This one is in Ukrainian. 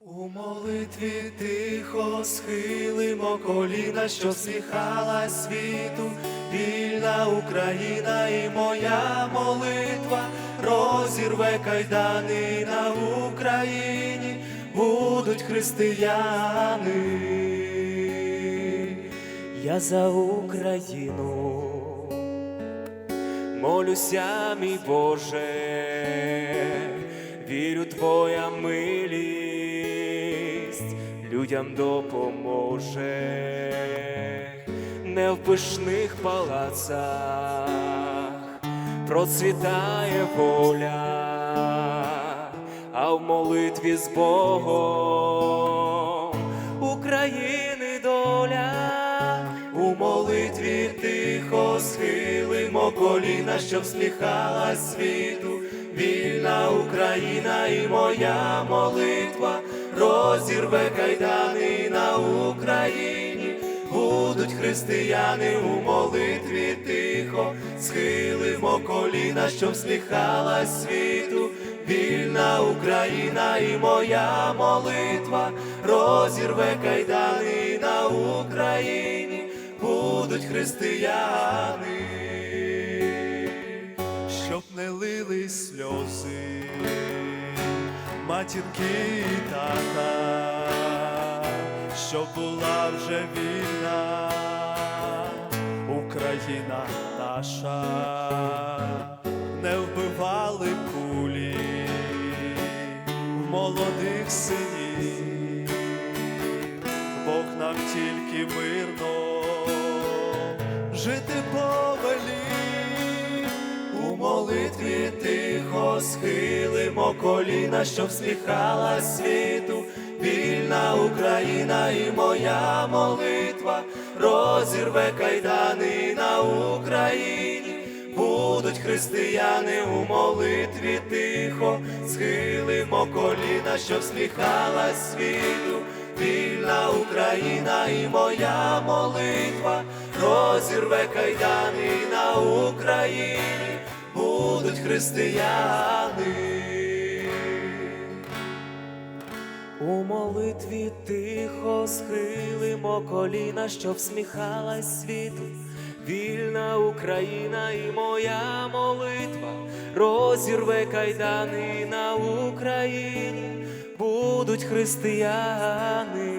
У молитві тихо схилимо коліна, що сміхалась світу, вільна Україна і моя молитва розірве кайдани на Україні, будуть християни. Я за Україну. Молюся, мій Боже, вірю, Твоя милість людям допоможе, не в пишних палацах процвітає воля, а в молитві з Богом України доля, у молитві тихо схилимо коліна, щоб сміхалась світу, вільна Україна і моя молитва розірве кайдани на Україні, будуть християни у молитві тихо, схилимо коліна, щоб сміхалась світу. Вільна Україна і моя молитва. Розірве кайдани на Україні, будуть християни, щоб не лили сльози, матінки тата, щоб була вже вільна Україна наша, не вбивали кулі молодих синів, Бог нам тільки мирно жити повелів, молитві тихо схилимо коліна, щоб сміхалась світу, вільна Україна і моя молитва розірве кайдани на Україні. Будуть християни у молитві тихо, схилимо коліна, щоб сміхалась світу, вільна Україна і моя молитва розірве кайдани на Україні, будуть християни. У молитві тихо схилимо коліна, щоб сміхалась світу. Вільна Україна і моя молитва розірве кайдани на Україні, будуть християни.